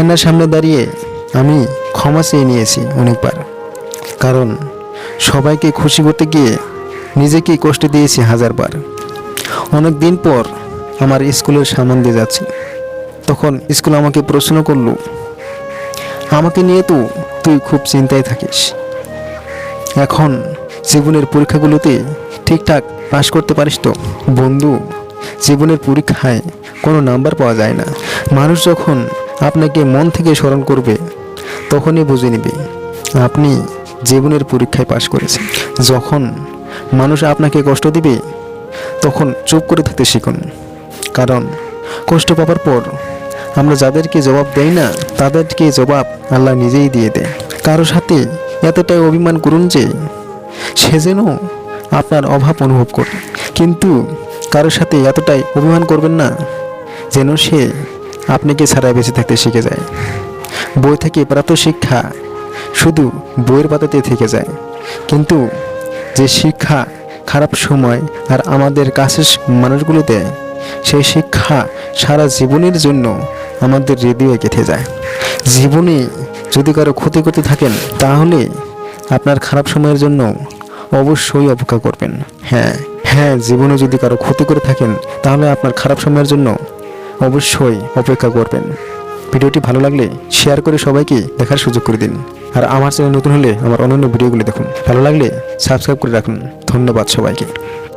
আয়নার সামনে দাঁড়িয়ে আমি ক্ষমা চেয়ে নিয়েছি অনেকবার। কারণ সবাইকে খুশি করতে গিয়ে নিজেকে কষ্ট দিয়েছি হাজারবার। অনেক দিন পর আমার স্কুলের সামন দিয়ে যাচ্ছি। তখন স্কুল আমাকে প্রশ্ন করল, আমাকে নিয়ে তো তুই খুব চিন্তায় থাকিস। এখন জীবনের পরীক্ষাগুলোতে ঠিকঠাক পাশ করতে পারিস তো? বন্ধু, জীবনের পরীক্ষায় কোনো নাম্বার পাওয়া যায় না। মানুষ যখন আপনাকে মন থেকে স্মরণ করবে, তখনই বুঝে নেবে, আপনি জীবনের পরীক্ষায় পাশ করেছেন। যখন মানুষ আপনাকে কষ্ট দিবে, তখন চুপ করে থাকতে শিখুন। কারণ কষ্ট পাবার পর আমরা যাদেরকে জবাব দেই না, তাদেরকে জবাব আল্লাহ নিজেই দিয়ে দেয় কারও সাথে এতটাই অভিমান করুন যে, সে যেন আপনার অভাব অনুভব করে। কিন্তু কারোর সাথে এতটাই অভিমান করবেন না, যেন সে আপনাকে ছাড়া বেঁচে থাকতে শিখে যায়? বই থেকে প্রাপ্ত শিক্ষা শুধু বইয়ের পাতাতে থেকে যায়। কিন্তু যে শিক্ষা খারাপ সময় আর আমাদের কাছের মানুষগুলো দেয় সেই শিক্ষা সারা জীবনের জন্য আমাদের হৃদয়ে গেঁথে যায়। জীবনে যদি কারও ক্ষতি করতে থাকেন, তাহলে আপনার খারাপ সময়ের জন্য অবশ্যই অপেক্ষা করবেন। হ্যাঁ হ্যাঁ জীবনে যদি কারও ক্ষতি করে থাকেন, তাহলে আপনার খারাপ সময়ের জন্য অবশ্যই অপেক্ষা করবেন। ভিডিওটি ভালো লাগলে শেয়ার করে সবাইকে দেখার সুযোগ করে দিন। আর আমার চ্যানেল নতুন হলে আমার অন্যান্য ভিডিওগুলি দেখুন। ভালো লাগলে সাবস্ক্রাইব করে রাখুন। ধন্যবাদ সবাইকে।